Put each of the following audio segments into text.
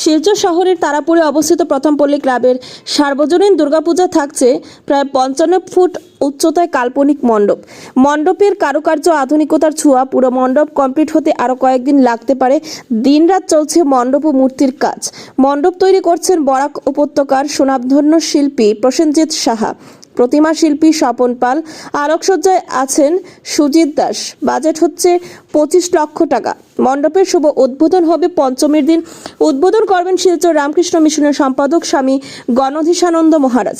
শিলচর শহরের তারাপুরে অবস্থিত প্রথম পল্লী ক্লাবের সার্বজনীন দুর্গাপূজা থাকছে প্রায় পঞ্চান্ন ফুট উচ্চতায় কাল্পনিক মণ্ডপ। মণ্ডপের কারুকার্য আধুনিকতার ছোঁয়া, পুরো মণ্ডপ কমপ্লিট হতে আরও কয়েকদিন লাগতে পারে। দিনরাত চলছে মণ্ডপ ও মূর্তির কাজ। মণ্ডপ তৈরি করছেন বরাক উপত্যকার সুনামধন্য শিল্পী প্রসেনজিৎ সাহা। প্রতিমা শিল্পী স্বপন পাল, আলোকসজ্জায় আছেন সুজিত দাস। বাজেট হচ্ছে পঁচিশ লক্ষ টাকা। মণ্ডপের শুভ উদ্বোধন হবে পঞ্চমীর দিন। উদ্বোধন করবেন শিলচর রামকৃষ্ণ মিশনের সম্পাদক স্বামী গণধীশানন্দ মহারাজ।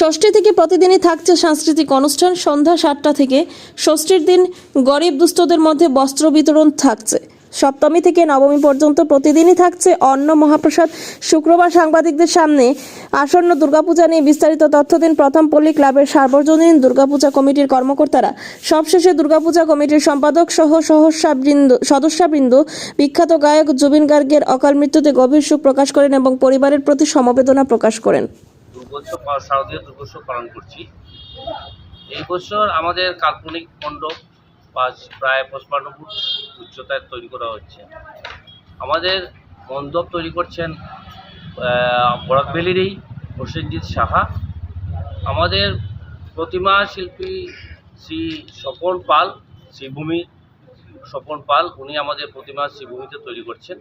ষষ্ঠী থেকে প্রতিদিনই থাকছে সাংস্কৃতিক অনুষ্ঠান। সন্ধ্যা সাতটা থেকে ষষ্ঠীর দিন গরিব দুস্থদের মধ্যে বস্ত্র বিতরণ থাকছে। সপ্তমী থেকে নবমী পর্যন্ত প্রতিদিনই থাকছে অন্ন মহাপ্রসাদ। শুক্রবার সাংবাদিকদের সামনে আসন্ন দুর্গাপূজা নিয়ে বিস্তারিত তথ্য দিন প্রথম পল্লী ক্লাবের সার্বজনীন দুর্গাপূজা কমিটির কর্মকর্তারা। সবশেষে দুর্গাপূজা কমিটির সম্পাদক সহ সহস্যাবৃন্দ সদস্যাবৃন্দ, বিখ্যাত গায়ক জুবিন গার্গের অকাল মৃত্যুতে গভীর শোক প্রকাশ করেন এবং পরিবারের প্রতি সমবেদনা প্রকাশ করেন। এই বছর আমাদের কাল্পনিক মণ্ডপ পাঁচ, প্রায় পঁচপান্ন ফুট উচ্চতায় তৈরি করা হচ্ছে। আমাদের মণ্ডপ তৈরি করছেন বরাকভ্যালিরই প্রসেনজিৎ সাহা। আমাদের প্রতিমা শিল্পী শ্রী স্বপন পাল, শ্রীভূমি স্বপন পাল, উনি আমাদের প্রতিমা শ্রীভূমিতে তৈরি করছেন।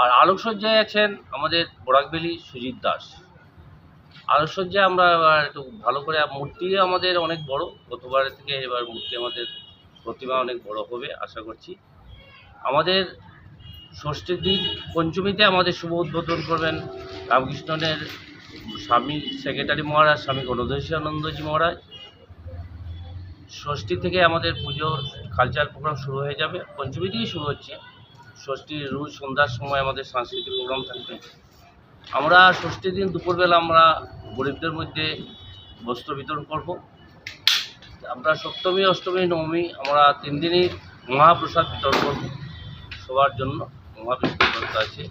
আর আলোকসজ্জায় আছেন আমাদের বরাকভ্যালি সুজিত দাস। আলোকসজ্জায় আমরা একটু ভালো করে, মূর্তি আমাদের অনেক বড়, গতবারের থেকে এবার মূর্তি আমাদের প্রতিমা অনেক বড় হবে, আশা করছি। আমাদের ষষ্ঠীর দিন পঞ্চমীতে আমাদের শুভ উদ্বোধন করবেন রামকৃষ্ণনের স্বামী সেক্রেটারি মহারাজ, স্বামী গণধীশানন্দজি মহারাজ। ষষ্ঠী থেকে আমাদের পুজো কালচার প্রোগ্রাম শুরু হয়ে যাবে। পঞ্চমী থেকেই শুরু হচ্ছে। ষষ্ঠীর রোজ সন্ধ্যার সময় আমাদের সাংস্কৃতিক প্রোগ্রাম থাকবে। আমরা ষষ্ঠীর দিন দুপুরবেলা আমরা গরিবদের মধ্যে বস্ত্র বিতরণ করব। আমরা সপ্তমী, অষ্টমী, নবমী আমরা তিন দিনই মহাপ্রসাদ বিতরণ করব সবার জন্য। মহাপ্রসাদ আছে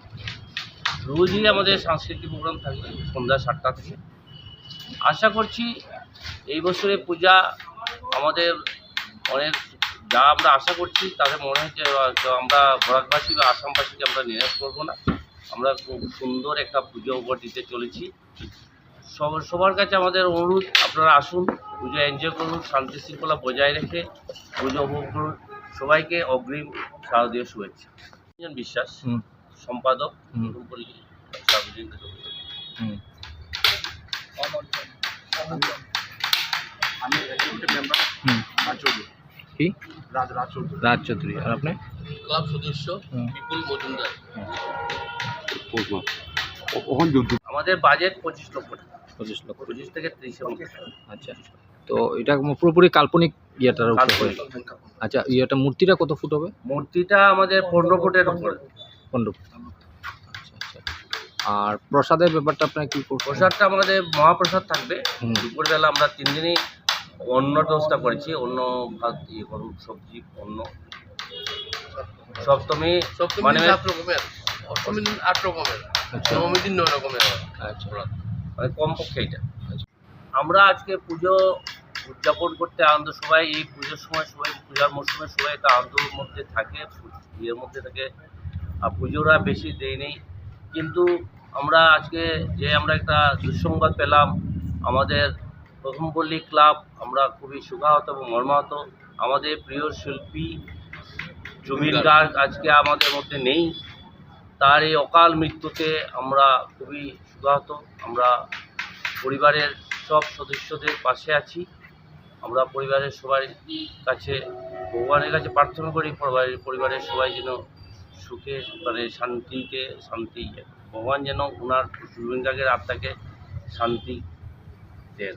রোজই আমাদের সাংস্কৃতিক প্রোগ্রাম থাকবে সন্ধ্যা সাতটা থেকে। আশা করছি এই বছরে পূজা আমাদের অনেক যা আমরা আশা করছি তাদের মনে হচ্ছে আমরা বরাকবাসী বা আসামবাসীকে আমরা নিরাশ করব না। আমরা খুব সুন্দর একটা পুজো উপহার দিতে চলেছি। সব- সবার কাছে আমাদের অনুরোধ, আপনারা আসুন। পুজো এনজয় করুন শান্তি শৃঙ্খলা বজায় রেখে পুজো উপভোগ করুন। সবাইকে অগ্রিম শারদীয় শুভেচ্ছা। রঞ্জন বিশ্বাস সম্পাদক আমি মেম্বার রাজ চৌধুরী। কি? রাজ রাজ চৌধুরী। রাজ চৌধুরী। আর আপনি? ক্লাব সদস্য বিপুল মজুমদার। আমাদের বাজেট পঁচিশ লক্ষ টাকা। পঁচিশ লক্ষ। পঁচিশ থেকে মধ্যে আচ্ছা তো এটা পুরোপুরি কাল্পনিক ইয়েটার উপরে। আচ্ছা ইয়েটা মূর্তিটা কত ফুট হবে? মূর্তিটা আমাদের পনেরো ফুটের উপরে। পনেরো ফুট। আচ্ছা আচ্ছা। আর প্রসাদের ব্যাপারটা আপনার কি প্রসাদটা আমাদের মহাপ্রসাদ থাকবে। দুপুরবেলা আমরা তিন দিনই অন্ন ব্যবস্থা করেছি। অন্য ভাত ইয়ে করুন সবজি অন্য সপ্তমী সপ্তমী মানে রকমের। অষ্টমী দিন আট রকমের। আচ্ছা। নবমী দিন নয় রকমের। হয়। আচ্ছা মানে কমপক্ষে এটা। আমরা আজকে পুজো উদযাপন করতে আনন্দ সবাই এই পুজোর সময় সবাই পূজার মরশুমে সবাই একটা আনন্দের মধ্যে থাকে ইয়ের মধ্যে থাকে। আর পুজোরা বেশি দেয় নেই। কিন্তু আমরা আজকে যে আমরা একটা দুঃসংবাদ পেলাম আমাদের প্রথমপল্লী ক্লাব আমরা খুবই সুখাহত এবং মর্মাহত। আমাদের প্রিয় শিল্পী জমির গার্গ। আজকে আমাদের মধ্যে নেই। তার এই অকাল মৃত্যুতে আমরা খুবই সুখাহত আমরা পরিবারের সব সদস্যদের পাশে আছি। আমরা পরিবারের সবাই কাছে, ভগবানের কাছে প্রার্থনা করি পরিবারের পরিবারের সবাই যেন সুখে মানে শান্তিতে শান্তি, ভগবান যেন ওনার গার্গের আত্মাকে শান্তি দেন।